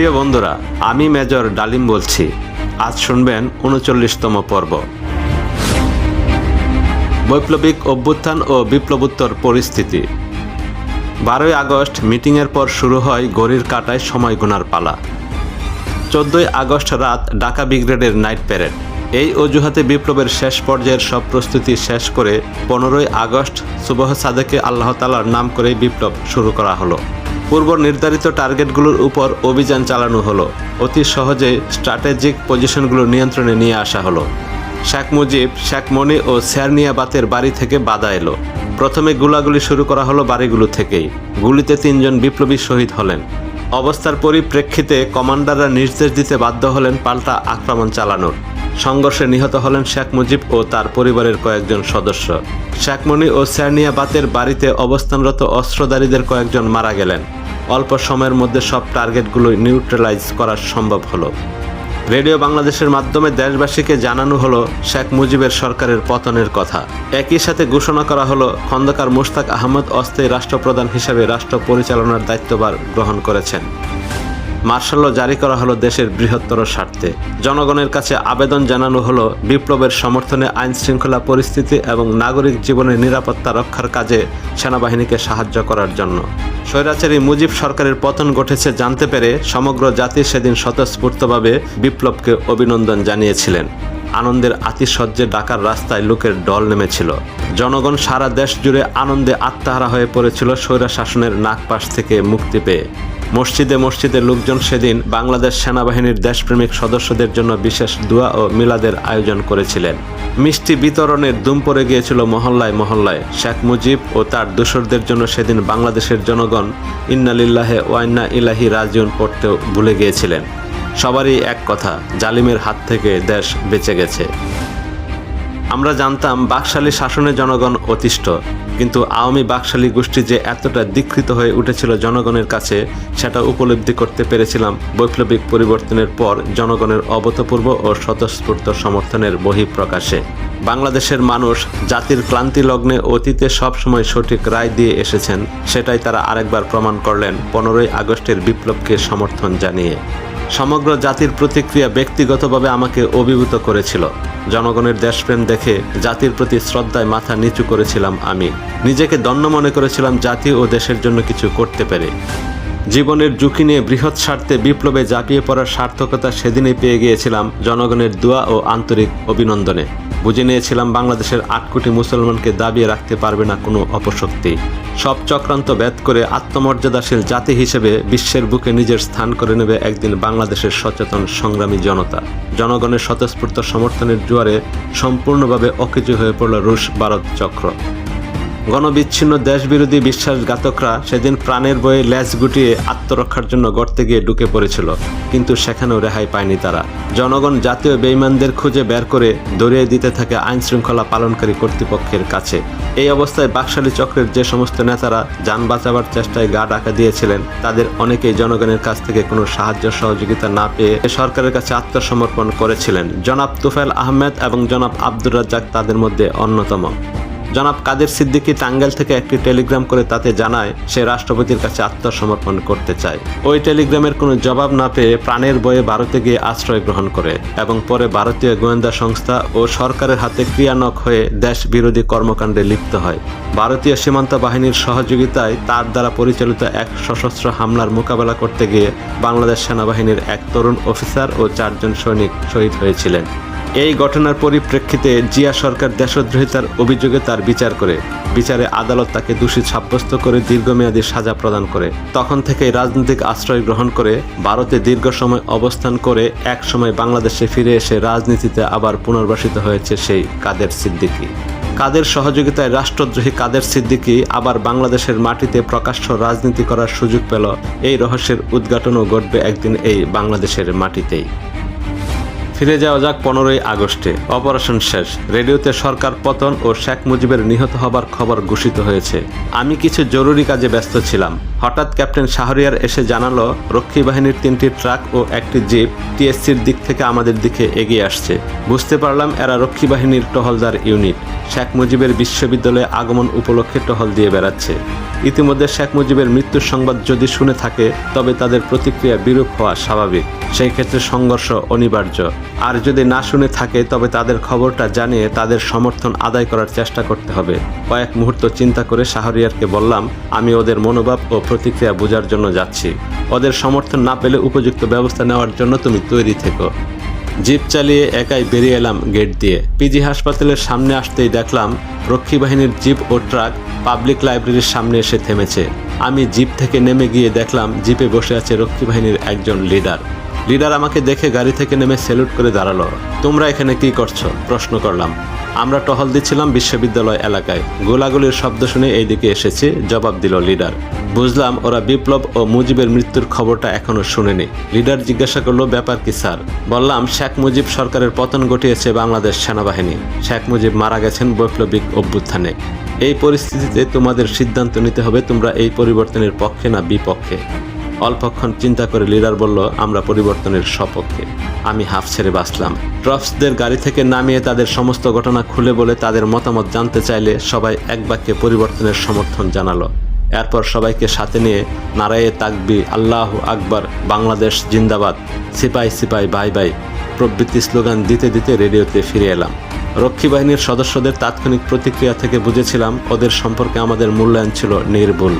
প্রিয় বন্ধুরা, আমি মেজর ডালিম বলছি। আজ শুনবেন উনচল্লিশতম পর্ব। বৈপ্লবিক অভ্যুত্থান ও বিপ্লবোত্তর পরিস্থিতি। বারোই আগস্ট মিটিংয়ের পর শুরু হয় ঘড়ির কাটায় সময় গুনার পালা। চোদ্দই আগস্ট রাত ঢাকা ব্রিগেডের নাইট প্যারেড। এই অজুহাতে বিপ্লবের শেষ পর্যায়ের সব প্রস্তুতি শেষ করে পনেরোই আগস্ট সুবহ সাদেকে আল্লাহ তালার নাম করে বিপ্লব শুরু করা হলো। পূর্ব নির্ধারিত টার্গেটগুলোর উপর অভিযান চালানো হলো। অতি সহজে স্ট্র্যাটেজিক পজিশনগুলো নিয়ন্ত্রণে নিয়ে আসা হলো। শেখ মুজিব, শেখ মনি ও স্যারনিয়াবাতের বাড়ি থেকে বাধা এলো। প্রথমে গুলাগুলি শুরু করা হলো বাড়িগুলো থেকেই। গুলিতে তিনজন বিপ্লবী শহীদ হলেন। অবস্থার পরিপ্রেক্ষিতে কমান্ডাররা নির্দেশ দিতে বাধ্য হলেন পাল্টা আক্রমণ চালানোর। সংঘর্ষে নিহত হলেন শেখ মুজিব ও তার পরিবারের কয়েকজন সদস্য। শেখ মনি ও স্যারনিয়াবাতের বাড়িতে অবস্থানরত অস্ত্রধারীদের কয়েকজন মারা গেলেন। অল্প সময়ের মধ্যে সব টার্গেটগুলো নিউট্রালাইজ করা সম্ভব হলো। রেডিও বাংলাদেশের মাধ্যমে দেশবাসীকে জানানো হলো শেখ মুজিবের সরকারের পতনের কথা। একই সাথে ঘোষণা করা হলো, খন্দকার মুশতাক আহমদ অস্থায়ী রাষ্ট্রপ্রধান হিসাবে রাষ্ট্র পরিচালনার দায়িত্বভার গ্রহণ করেছেন। মার্শাল্য জারি করা হলো দেশের বৃহত্তর স্বার্থে। জনগণের কাছে আবেদন জানানো হলো বিপ্লবের সমর্থনে আইন শৃঙ্খলা পরিস্থিতি এবং নাগরিক জীবনের নিরাপত্তা রক্ষার কাজে সেনাবাহিনীকে সাহায্য করার জন্য। স্বৈরাচারী মুজিব সরকারের পতন ঘটেছে জানতে পেরে সমগ্র জাতি সেদিন স্বতঃস্ফূর্তভাবে বিপ্লবকে অভিনন্দন জানিয়েছিলেন। আনন্দের আতিশয্যে ডাকার রাস্তায় লোকের ডল নেমেছিল। জনগণ সারা দেশ জুড়ে আনন্দে আত্মাহারা হয়ে পড়েছিল স্বৈরা শাসনের নাকপাশ থেকে মুক্তি পেয়ে। মসজিদে মসজিদে লোকজন সেদিন বাংলাদেশ সেনাবাহিনীর দেশপ্রেমিক সদস্যদের জন্য বিশেষ দোয়া ও মিলাদের আয়োজন করেছিলেন। মিষ্টি বিতরণের দুম পড়ে গিয়েছিল মহল্লায় মহল্লায়। শেখ মুজিব ও তার দোসরদের জন্য সেদিন বাংলাদেশের জনগণ ইন্নালিল্লাহে ওয়াইন্না ইলাহি রাজিউন পড়তেও ভুলে গিয়েছিলেন। সবারই এক কথা, জালিমের হাত থেকে দেশ বেঁচে গেছে। আমরা জানতাম বাকশালী শাসনে জনগণ অতিষ্ঠ, কিন্তু আওয়ামী বাকশালী গোষ্ঠী যে এতটা দীক্ষিত হয়ে উঠেছিল জনগণের কাছে, সেটা উপলব্ধি করতে পেরেছিলাম বৈপ্লবিক পরিবর্তনের পর জনগণের অভূতপূর্ব ও স্বতঃস্ফূর্ত সমর্থনের বহিঃপ্রকাশে। বাংলাদেশের মানুষ জাতির ক্লান্তি লগ্নে অতীতে সবসময় সঠিক রায় দিয়ে এসেছেন, সেটাই তারা আরেকবার প্রমাণ করলেন পনেরোই আগস্টের বিপ্লবকে সমর্থন জানিয়ে। সমগ্র জাতির প্রতিক্রিয়া ব্যক্তিগতভাবে আমাকে অভিভূত করেছিল। জনগণের দেশপ্রেম দেখে জাতির প্রতি শ্রদ্ধায় মাথা নিচু করেছিলাম আমি। নিজেকে দণ্ড মনে করেছিলাম জাতি ও দেশের জন্য কিছু করতে পেরে। জীবনের ঝুঁকি নিয়ে বৃহৎ স্বার্থে বিপ্লবে ঝাঁপিয়ে পড়ার সার্থকতা সেদিনই পেয়ে গিয়েছিলাম জনগণের দোয়া ও আন্তরিক অভিনন্দনে। বুঝে নিয়েছিলাম বাংলাদেশের আট কোটি মুসলমানকে দাবিয়ে রাখতে পারবে না কোনো অপশক্তি। সব চক্রান্ত ব্যাত করে আত্মমর্যাদাশীল জাতি হিসেবে বিশ্বের বুকে নিজের স্থান করে নেবে একদিন বাংলাদেশের সচেতন সংগ্রামী জনতা। জনগণের স্বতঃস্ফূর্ত সমর্থনের জোয়ারে সম্পূর্ণভাবে অকেজু হয়ে পড়ল রুশ ভারত চক্র। গণবিচ্ছিন্ন দেশবিরোধী বিশ্বাসঘাতকরা সেদিন প্রাণের বয়ে ল্যাচ গুটিয়ে আত্মরক্ষার জন্য গর্তে গিয়ে ঢুকে পড়েছিল, কিন্তু সেখানেও রেহাই পায়নি তারা। জনগণ জাতীয় বেইমানদের খুঁজে বের করে দরিয়ে দিতে থাকে আইন শৃঙ্খলা পালনকারী কর্তৃপক্ষের কাছে। এই অবস্থায় বাকশালী চক্রের যে সমস্ত নেতারা যান বাঁচাবার চেষ্টায় গা ডাকা দিয়েছিলেন, তাদের অনেকেই জনগণের কাছ থেকে কোনো সাহায্য সহযোগিতা না পেয়ে সরকারের কাছে আত্মসমর্পণ করেছিলেন। জনাব তুফেল আহমেদ এবং জনাব আব্দুর রাজ্জাক তাদের মধ্যে অন্যতম। জনাব কাদের সিদ্দিকী টাঙ্গাইল থেকে একটি টেলিগ্রাম করে তাতে জানায়, সে রাষ্ট্রপতির কাছে আত্মসমর্পণ করতে চায়। ওই টেলিগ্রামের কোনো জবাব না পেয়ে প্রাণের বয়ে ভারতে গিয়ে আশ্রয় গ্রহণ করে এবং পরে ভারতীয় গোয়েন্দা সংস্থা ও সরকারের হাতে ক্রিয়ানক হয়ে দেশ বিরোধী কর্মকাণ্ডে লিপ্ত হয়। ভারতীয় সীমান্ত বাহিনীর সহযোগিতায় তার দ্বারা পরিচালিত এক সশস্ত্র হামলার মোকাবেলা করতে গিয়ে বাংলাদেশ সেনাবাহিনীর এক তরুণ অফিসার ও চারজন সৈনিক শহীদ হয়েছিলেন। এই ঘটনার পরিপ্রেক্ষিতে জিয়া সরকার দেশদ্রোহিতার অভিযোগে তার বিচার করে। বিচারে আদালত তাকে দোষী সাব্যস্ত করে দীর্ঘমেয়াদী সাজা প্রদান করে। তখন থেকে রাজনৈতিক আশ্রয় গ্রহণ করে, ভারতে দীর্ঘ সময় অবস্থান করে, এক সময় বাংলাদেশে ফিরে এসে রাজনীতিতে আবার পুনর্বাসিত হয়েছে সেই কাদের সিদ্দিকী। কাদের সহযোগিতায় রাষ্ট্রদ্রোহী কাদের সিদ্দিকী আবার বাংলাদেশের মাটিতে প্রকাশ্য রাজনীতি করার সুযোগ পেল, এই রহস্যের উদ্ঘাটনও ঘটবে একদিন এই বাংলাদেশের মাটিতেই। ফিরে যাওয়া যাক পনেরোই আগস্টে। অপারেশন শেষ। রেডিওতে সরকার পতন ও শেখ মুজিবের নিহত হবার খবর ঘোষিত হয়েছে। আমি কিছু জরুরি কাজে ব্যস্ত ছিলাম। হঠাৎ ক্যাপ্টেন শাহরিয়ার এসে জানালো, রক্ষী বাহিনীর তিনটি ট্রাক ও একটি জিপ টিএসসির দিক থেকে আমাদের দিকে এগিয়ে আসছে। বুঝতে পারলাম এরা রক্ষী বাহিনীর টহলদার ইউনিট। শেখ মুজিবের বিশ্ববিদ্যালয়ে আগমন উপলক্ষে টহল দিয়ে বেড়াচ্ছে। ইতিমধ্যে শেখ মুজিবের মৃত্যুর সংবাদ যদি শুনে থাকে, তবে তাদের প্রতিক্রিয়া বিরূপ হওয়া স্বাভাবিক। সেই ক্ষেত্রে সংঘর্ষ অনিবার্য। আর যদি না শুনে থাকে, তবে তাদের খবরটা জানিয়ে তাদের সমর্থন আদায় করার চেষ্টা করতে হবে। কয়েক মুহূর্ত চিন্তা করে শাহরিয়ারকে বললাম, আমি ওদের মনোভাব ও প্রতিক্রিয়া বোঝার জন্য যাচ্ছি। ওদের সমর্থন না পেলে উপযুক্ত ব্যবস্থা নেওয়ার জন্য তুমি তৈরি থেকো। জিপ চালিয়ে একাই বেরিয়ে এলাম গেট দিয়ে। পিজি হাসপাতালের সামনে আসতেই দেখলাম, রক্ষী বাহিনীর জিপ ও ট্রাক পাবলিক লাইব্রেরির সামনে এসে থেমেছে। আমি জিপ থেকে নেমে গিয়ে দেখলাম, জিপে বসে আছে রক্ষী বাহিনীর একজন লিডার। লিডার আমাকে দেখে গাড়ি থেকে নেমে স্যালুট করে দাঁড়াল। তোমরা এখানে কি করছ? প্রশ্ন করলাম। আমরা টহল দিচ্ছিলাম বিশ্ববিদ্যালয় এলাকায়। গোলাগুলির শব্দ শুনে এইদিকে এসেছে, জবাব দিল লিডার। বুঝলাম ওরা বিপ্লব ও মুজিবের মৃত্যুর খবরটা এখনও শুনেনি। লিডার জিজ্ঞাসা করল, ব্যাপার কি, স্যার? বললাম, শেখ মুজিব সরকারের পতন ঘটিয়েছে বাংলাদেশ সেনাবাহিনী। শেখ মুজিব মারা গেছেন বৈপ্লবিক অভ্যুত্থানে। এই পরিস্থিতিতে তোমাদের সিদ্ধান্ত নিতে হবে, তোমরা এই পরিবর্তনের পক্ষে না বিপক্ষে। অল্পক্ষণ চিন্তা করে লিডার বলল, আমরা পরিবর্তনের সপক্ষে আমি হাফ ছেড়ে বাঁচলাম। ট্রফসদের গাড়ি থেকে নামিয়ে তাদের সমস্ত ঘটনা খুলে বলে তাদের মতামত জানতে চাইলে সবাই এক বাক্যে পরিবর্তনের সমর্থন জানালো। এরপর সবাইকে সাথে নিয়ে নারায়ে তাকবি আল্লাহ আকবার, বাংলাদেশ জিন্দাবাদ। সিপাই সিপাই, বাই বাই, প্রবৃত্তি স্লোগান দিতে দিতে রেডিওতে ফিরে এলাম। রক্ষী বাহিনীর সদস্যদের তাৎক্ষণিক প্রতিক্রিয়া থেকে বুঝেছিলাম, ওদের সম্পর্কে আমাদের মূল্যায়ন ছিল নির্ভুল।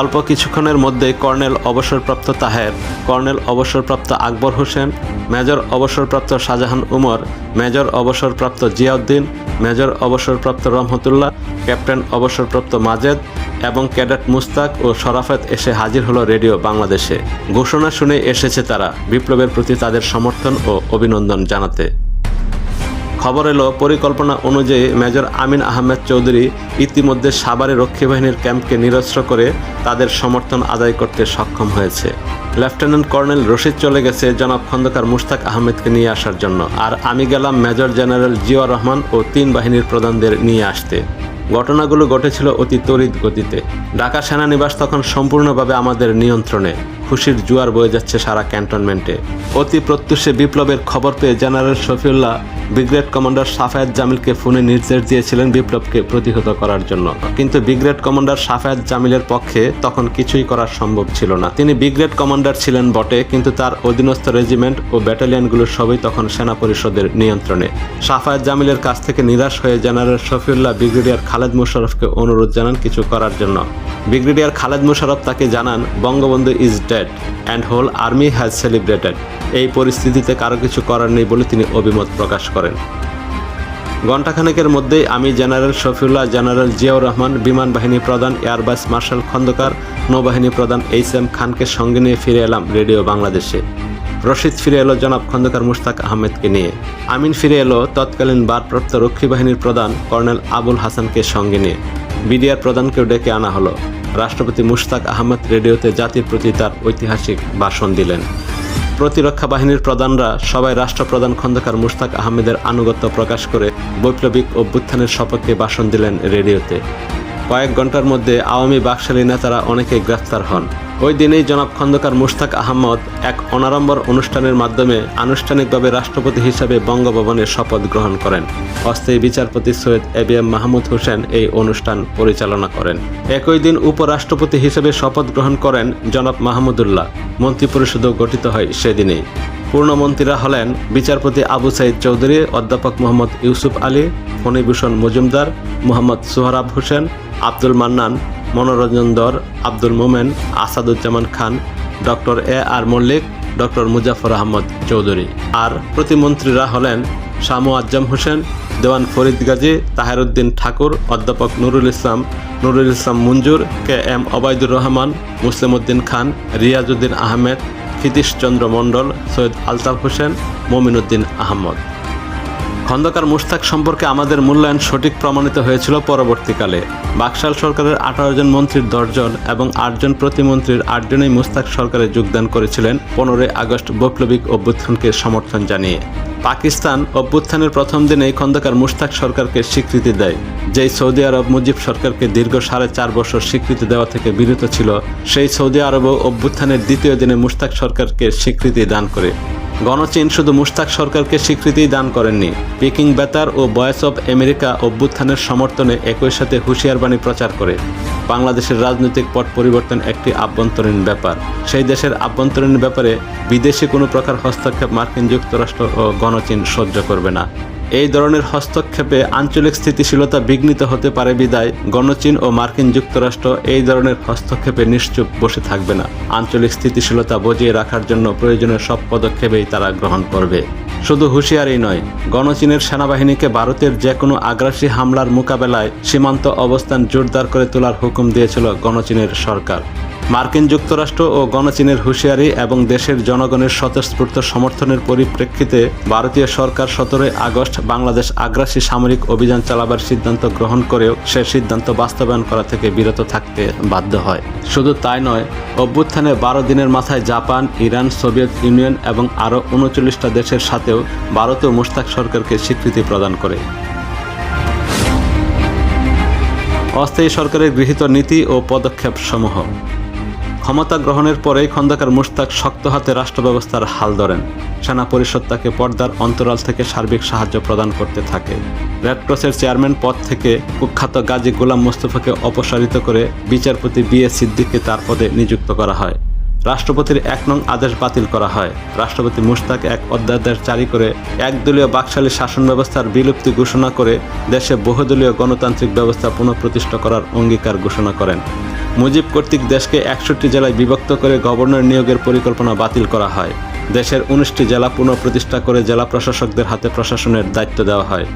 অল্প কিছুক্ষণের মধ্যেই কর্নেল অবসরপ্রাপ্ত তাহের, কর্নেল অবসরপ্রাপ্ত আকবর হোসেন, মেজর অবসরপ্রাপ্ত শাহজাহান উমর, মেজর অবসরপ্রাপ্ত জিয়াউদ্দিন, মেজর অবসরপ্রাপ্ত রহমতুল্লাহ, ক্যাপ্টেন অবসরপ্রাপ্ত মাজেদ এবং ক্যাডেট মুস্তাক ও শরাফত এসে হাজির হলো রেডিও বাংলাদেশে। ঘোষণা শুনে এসেছে তারা বিপ্লবের প্রতি তাদের সমর্থন ও অভিনন্দন জানাতে। খবর এলো পরিকল্পনা অনুযায়ী মেজর আমিন আহমেদ চৌধুরী ইতিমধ্যে সাভারে রক্ষী বাহিনীর ক্যাম্পকে নিরস্ত্র করে তাদের সমর্থন আদায় করতে সক্ষম হয়েছে। লেফটেন্যান্ট কর্নেল রশিদ চলে গেছে জনাব খন্দকার মুশতাক আহমেদকে নিয়ে আসার জন্য। আর আমি গেলাম মেজর জেনারেল জিয়া রহমান ও তিন বাহিনীর প্রধানদের নিয়ে আসতে। ঘটনাগুলো ঘটেছিল অতি তড়িৎ গতিতে। ঢাকা সেনানিবাস তখন সম্পূর্ণভাবে আমাদের নিয়ন্ত্রণে। খুশির জুয়ার বয়ে যাচ্ছে সারা ক্যান্টনমেন্টে। অতি প্রত্যুষে বিপ্লবের খবর পেয়ে general Shafiullah, brigade commander Safayat জামিলকে ফোনে নির্দেশ দিয়েছিলেন বিপ্লবকে প্রতিহত করার জন্য। কিন্তু ব্রিগেড কমান্ডার সাফায়াত জামিলের পক্ষে তখন কিছুই করা সম্ভব ছিল না। তিনি ব্রিগেড কমান্ডার ছিলেন বটে, কিন্তু তার অধীনস্থ রেজিমেন্ট ও ব্যাটালিয়নগুলো সবই তখন সেনা পরিষদের নিয়ন্ত্রণে। সাফায়াত জামিলের কাছ থেকে নিরাশ হয়ে জেনারেল শফিউল্লাহ ব্রিগেডিয়ার খালেদ মুশারফকে অনুরোধ জানান কিছু করার জন্য। ব্রিগেডিয়ার খালেদ মুশারফ তাকে জানান, Bangabandhu is dead. And whole army has celebrated এই পরিস্থিতিতে কারও কিছু করার নেই বলে তিনি অভিমত প্রকাশ করেন। ঘণ্টাখানেকের মধ্যেই আমি জেনারেল শফিউল্লাহ, জেনারেল জিয়াউর রহমান, বিমান বাহিনী প্রধান, এয়ারবাস মার্শাল খন্দকার, নৌবাহিনী প্রধান এইচ এম খানকে সঙ্গে নিয়ে ফিরে এলাম রেডিও বাংলাদেশে। রশিদ ফিরে এলো জনাব খন্দকার মুশতাক আহমেদকে নিয়ে। আমিন ফিরে এলো তৎকালীন বারপ্রাপ্ত রক্ষী বাহিনীর প্রধান কর্নেল আবুল হাসানকে সঙ্গে নিয়ে। বিডিআর প্রধানকেও ডেকে আনা হলো। রাষ্ট্রপতি মুশতাক আহমেদ রেডিওতে জাতির প্রতি তার ঐতিহাসিক ভাষণ দিলেন। প্রতিরক্ষা বাহিনীর প্রধানরা সবাই রাষ্ট্রপ্রধান খন্দকার মুশতাক আহমেদের আনুগত্য প্রকাশ করে বৈপ্লবিক অভ্যুত্থানের সপক্ষে ভাষণ দিলেন রেডিওতে। কয়েক ঘণ্টার মধ্যে আওয়ামী বাকশালী নেতারা অনেকেই গ্রেফতার হন। ওই দিনেই জনাব খন্দকার মুশতাক আহমদ এক অনাড়ম্বর অনুষ্ঠানের মাধ্যমে আনুষ্ঠানিকভাবে রাষ্ট্রপতি হিসাবে বঙ্গভবনে শপথ গ্রহণ করেন। অস্থায়ী বিচারপতি Syed A B M Mahmud Hossain এই অনুষ্ঠান পরিচালনা করেন। একই দিন উপরাষ্ট্রপতি হিসেবে শপথ গ্রহণ করেন জনাব মাহমুদুল্লাহ। মন্ত্রিপরিষদও গঠিত হয় সেদিনেই। পূর্ণমন্ত্রীরা হলেন বিচারপতি আবু সাইদ চৌধুরী, অধ্যাপক Mohammad Yusuf Ali, Phanibhushan Majumdar, Mohammad Sohrab Hossain, Abdul Mannan Manoranjan Dhar, Abdul Momen, Asaduzzaman Khan, doctor A R Mallick, doctor Muzaffar Ahmad Chowdhury. আর প্রতিমন্ত্রীরা হলেন শামু আজ্জাম হোসেন, দেওয়ান ফরিদ গাজী, তাহেরউদ্দিন ঠাকুর, অধ্যাপক নুরুল ইসলাম নুরুল ইসলাম মঞ্জুর, কে এম অবায়দুর রহমান মুসলিম উদ্দিন খান, রিয়াজউদ্দিন আহমেদ ক্ষিতীশচন্দ্র মণ্ডল, সৈয়দ আলতাফ হোসেন, মমিনুদ্দিন আহমদ। খন্দকার মুশতাক সম্পর্কে আমাদের মূল্যায়ন সঠিক প্রমাণিত হয়েছিল পরবর্তীকালে। বাকশাল সরকারের আঠারো জন মন্ত্রীর দশজন এবং আটজন প্রতিমন্ত্রীর আটজনই মুস্তাক সরকারে যোগদান করেছিলেন পনেরোই আগস্ট বৈপ্লবিক অভ্যুত্থানকে সমর্থন জানিয়ে। পাকিস্তান অভ্যুত্থানের প্রথম দিনেই খন্দকার মুশতাক সরকারকে স্বীকৃতি দেয়। যেই সৌদি আরব মুজিব সরকারকে দীর্ঘ সাড়ে চার বছর স্বীকৃতি দেওয়া থেকে বিরত ছিল, সেই সৌদি আরবও অভ্যুত্থানের দ্বিতীয় দিনে মুশতাক সরকারকে স্বীকৃতি দান করে। গণচীন শুধু মুস্তাক সরকারকে স্বীকৃতি দান করেননি। পিকিং বেতার ও ভয়েস অব আমেরিকা অভ্যুত্থানের সমর্থনে একই সাথে হুঁশিয়ার বাণী প্রচার করে। বাংলাদেশের রাজনৈতিক পট পরিবর্তন একটি আভ্যন্তরীণ ব্যাপার। সেই দেশের আভ্যন্তরীণ ব্যাপারে বিদেশে কোনো প্রকার হস্তক্ষেপ মার্কিন যুক্তরাষ্ট্র ও গণচীন সহ্য করবে না। এই ধরনের হস্তক্ষেপে আঞ্চলিক স্থিতিশীলতা বিঘ্নিত হতে পারে বিদায়। গণচীন ও মার্কিন যুক্তরাষ্ট্র এই ধরনের হস্তক্ষেপে নিশ্চুপ বসে থাকবে না। আঞ্চলিক স্থিতিশীলতা বজিয়ে রাখার জন্য প্রয়োজনীয় সব পদক্ষেপেই তারা গ্রহণ করবে। শুধু হুঁশিয়ারই নয়, গণচীনের সেনাবাহিনীকে ভারতের যে কোনো আগ্রাসী হামলার মোকাবেলায় সীমান্ত অবস্থান জোরদার করে তোলার হুকুম দিয়েছিল গণচীনের সরকার। মার্কিন যুক্তরাষ্ট্র ও গণচীনের হুঁশিয়ারি এবং দেশের জনগণের স্বতঃস্ফূর্ত সমর্থনের পরিপ্রেক্ষিতে ভারতীয় সরকার সতেরোই আগস্ট বাংলাদেশ আগ্রাসী সামরিক অভিযান চালাবার সিদ্ধান্ত গ্রহণ করেও সে সিদ্ধান্ত বাস্তবায়ন করা থেকে বিরত থাকতে বাধ্য হয়। শুধু তাই নয়, অভ্যুত্থানে বারো দিনের মাথায় জাপান, ইরান, সোভিয়েত ইউনিয়ন এবং আরও উনচল্লিশটা দেশের সাথেও ভারতীয় মুশতাক সরকারকে স্বীকৃতি প্রদান করে। অস্থায়ী সরকারের গৃহীত নীতি ও পদক্ষেপ সমূহ ক্ষমতা গ্রহণের পরেই খন্দকার মুশতাক শক্ত হাতে রাষ্ট্র ব্যবস্থার হাল ধরেন। সেনা পরিষদ তাকে পর্দার অন্তরাল থেকে সার্বিক সাহায্য প্রদান করতে থাকে। রেডক্রসের চেয়ারম্যান পদ থেকে কুখ্যাত গাজী গোলাম মোস্তফাকে অপসারিত করে বিচারপতি বি এ সিদ্দিককে তার পদে নিযুক্ত করা হয়। রাষ্ট্রপতির এক নং আদেশ বাতিল করা হয়। রাষ্ট্রপতি মুশতাক এক অধ্যাদেশ জারি করে একদলীয় বাকশালী শাসন ব্যবস্থার বিলুপ্তি ঘোষণা করে দেশে বহুদলীয় গণতান্ত্রিক ব্যবস্থা পুনঃপ্রতিষ্ঠা করার অঙ্গীকার ঘোষণা করেন। মুজিব কর্তৃক দেশকে একষট্টি জেলায় বিভক্ত করে গভর্নর নিয়োগের পরিকল্পনা বাতিল করা হয়। দেশের উনিশটি জেলা পুনঃপ্রতিষ্ঠা করে জেলা প্রশাসকদের হাতে প্রশাসনের দায়িত্ব দেওয়া হয়।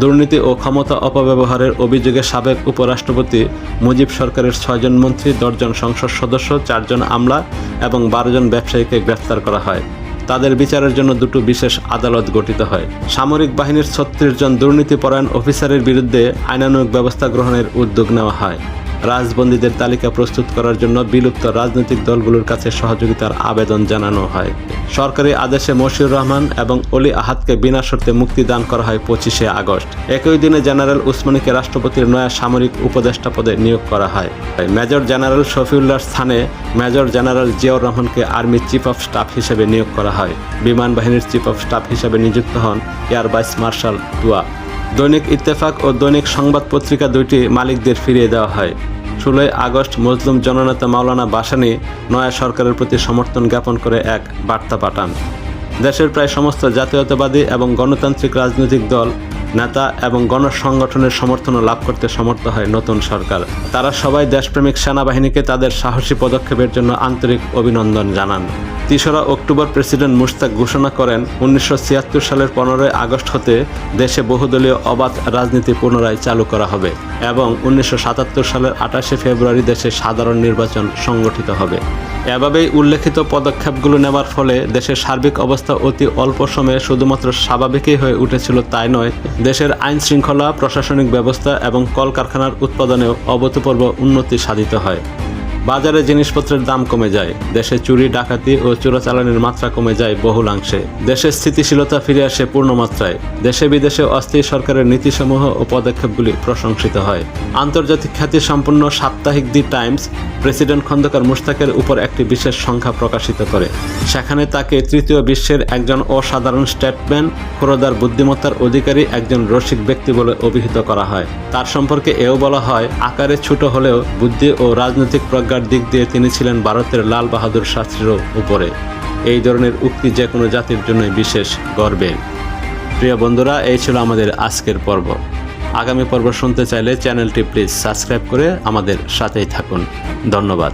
দুর্নীতি ও ক্ষমতা অপব্যবহারের অভিযোগে সাবেক উপরাষ্ট্রপতি মুজিব সরকারের ছয়জন মন্ত্রী, দশজন সংসদ সদস্য, চারজন আমলা এবং বারোজন ব্যবসায়ীকে গ্রেফতার করা হয়। তাদের বিচারের জন্য দুটো বিশেষ আদালত গঠিত হয়। সামরিক বাহিনীর ছত্রিশ জন দুর্নীতিপরায়ণ অফিসারের বিরুদ্ধে আইনানুগ ব্যবস্থা গ্রহণের উদ্যোগ নেওয়া হয়। রাজবন্দীদের তালিকা প্রস্তুত করার জন্য বিলুপ্ত রাজনৈতিক দলগুলোর কাছে সহযোগিতার আবেদন জানানো হয়। সরকারি আদেশে মশিউর রহমান এবং অলি আহাদকে বিনা শর্তে মুক্তি দান করা হয় পঁচিশে আগস্ট। একই দিনে জেনারেল উসমানীকে রাষ্ট্রপতির নয়া সামরিক উপদেষ্টা পদে নিয়োগ করা হয়। মেজর জেনারেল শফিউল্লাহর স্থানে মেজর জেনারেল জিয়াউর রহমানকে আর্মি চিফ অফ স্টাফ হিসেবে নিয়োগ করা হয়। বিমান বাহিনীর চিফ অফ স্টাফ হিসেবে নিযুক্ত হন এয়ার ভাইস মার্শাল টুয়া দৈনিক ইত্তেফাক ও দৈনিক সংবাদ পত্রিকা দুইটি মালিকদের ফিরিয়ে দেওয়া হয়। ষোলোই আগস্ট মজলুম জননেতা মাওলানা বাসানি নয়া সরকারের প্রতি সমর্থন জ্ঞাপন করে এক বার্তা পাঠান। দেশের প্রায় সমস্ত জাতীয়তাবাদী এবং গণতান্ত্রিক রাজনৈতিক দল নেতা এবং গণসংগঠনের সমর্থনও লাভ করতে সমর্থ হয় নতুন সরকার। তারা সবাই দেশপ্রেমিক সেনাবাহিনীকে তাদের সাহসী পদক্ষেপের জন্য আন্তরিক অভিনন্দন জানান। তেসরা অক্টোবর প্রেসিডেন্ট মুশতাক ঘোষণা করেন, উনিশশো ছিয়াত্তর সালের পনেরোই আগস্ট হতে দেশে বহুদলীয় অবাধ রাজনীতি পুনরায় চালু করা হবে এবং উনিশশো সাতাত্তর সালের আঠাশে ফেব্রুয়ারি দেশে সাধারণ নির্বাচন সংগঠিত হবে। এভাবেই উল্লেখিত পদক্ষেপগুলো নেওয়ার ফলে দেশের সার্বিক অবস্থা অতি অল্প সময়ে শুধুমাত্র স্বাভাবিকই হয়ে উঠেছিল তাই নয়। দেশের আইন শৃঙ্খলা প্রশাসনিক ব্যবস্থা এবং কলকারখানার উৎপাদনেও অভূতপূর্ব উন্নতি সাধিত হয়। বাজারে জিনিসপত্রের দাম কমে যায়। দেশে চুরি, ডাকাতি ও চোরাচালানের মাত্রা কমে যায় বহুলাংশে। দেশের স্থিতিশীলতা ফিরে আসে পূর্ণমাত্রায়। দেশে বিদেশে অস্থায়ী সরকারের নীতিসমূহ ও পদক্ষেপগুলি প্রশংসিত হয়। আন্তর্জাতিক খ্যাতি সম্পন্ন সাপ্তাহিক দি টাইমস প্রেসিডেন্ট খন্দকার মুশতাকের উপর একটি বিশেষ সংখ্যা প্রকাশিত করে। সেখানে তাকে তৃতীয় বিশ্বের একজন অসাধারণ স্টেটম্যান, খোরদার বুদ্ধিমত্তার অধিকারী একজন রসিক ব্যক্তি বলে অভিহিত করা হয়। তার সম্পর্কে এও বলা হয়, আকারে ছোট হলেও বুদ্ধি ও রাজনৈতিক প্রজ্ঞার দিক দিয়ে তিনি ছিলেন ভারতের লাল বাহাদুর শাস্ত্রীরও উপরে। এই ধরনের উক্তি যে কোনো জাতির জন্যই বিশেষ গর্বের প্রিয় বন্ধুরা, এই ছিল আমাদের আজকের পর্ব। আগামী পর্ব শুনতে চাইলে চ্যানেলটি প্লিজ সাবস্ক্রাইব করে আমাদের সাথেই থাকুন। ধন্যবাদ।